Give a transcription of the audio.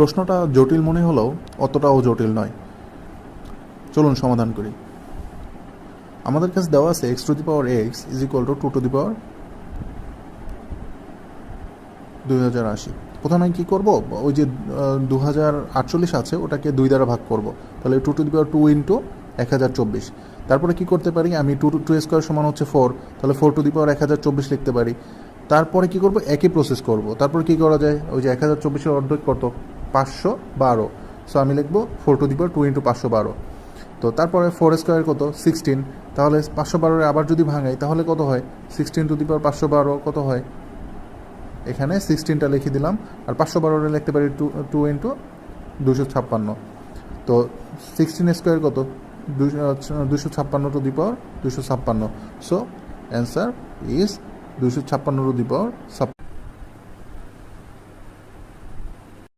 প্রশ্নটা জটিল মনে হলেও অতটাও জটিল নয়। চলুন সমাধান করি। আমাদের কাছে দেওয়া আছে X to the power X is equal to two to the power দুই হাজার আশি। প্রথমে কী করব? ওই যে দু হাজার আটচল্লিশ আছে, ওটাকে দুই দ্বারা ভাগ করব। তাহলে two to the power two into এক হাজার চব্বিশ। তারপরে কী করতে পারি? আমি টু টু স্কোয়ার সমান হচ্ছে ফোর তাহলে ফোর টু দি পাওয়ার এক হাজার চব্বিশ লিখতে পারি। তারপরে কী করব? একই প্রসেস করব। তারপর কী করা যায়? ওই যে এক হাজার চব্বিশের অর্ধেক কত? পাঁচশো বারো। সো আমি লিখব four to the power two into পাঁচশো বারো। তো তারপরে ফোর স্কোয়ার কত? সিক্সটিন তাহলে পাঁচশো বারোরে আবার যদি ভাঙাই, তাহলে কত হয়? সিক্সটিন টু দি পাওয়ার পাঁচশো বারো কত হয়? এখানে সিক্সটিনটা লিখে দিলাম। আর পাঁচশো বারোটা লিখতে পারি টু টু ইন্টু দুশো ছাপ্পান্ন। তো সিক্সটিন স্কোয়ার কত? দুশো ছাপ্পান্ন টু দি পাওয়ার দুশো ছাপ্পান্ন। সো অ্যান্সার ইজ দুশো ছাপ্পান্ন টু দি পাওয়ার ছাপ্পান্ন।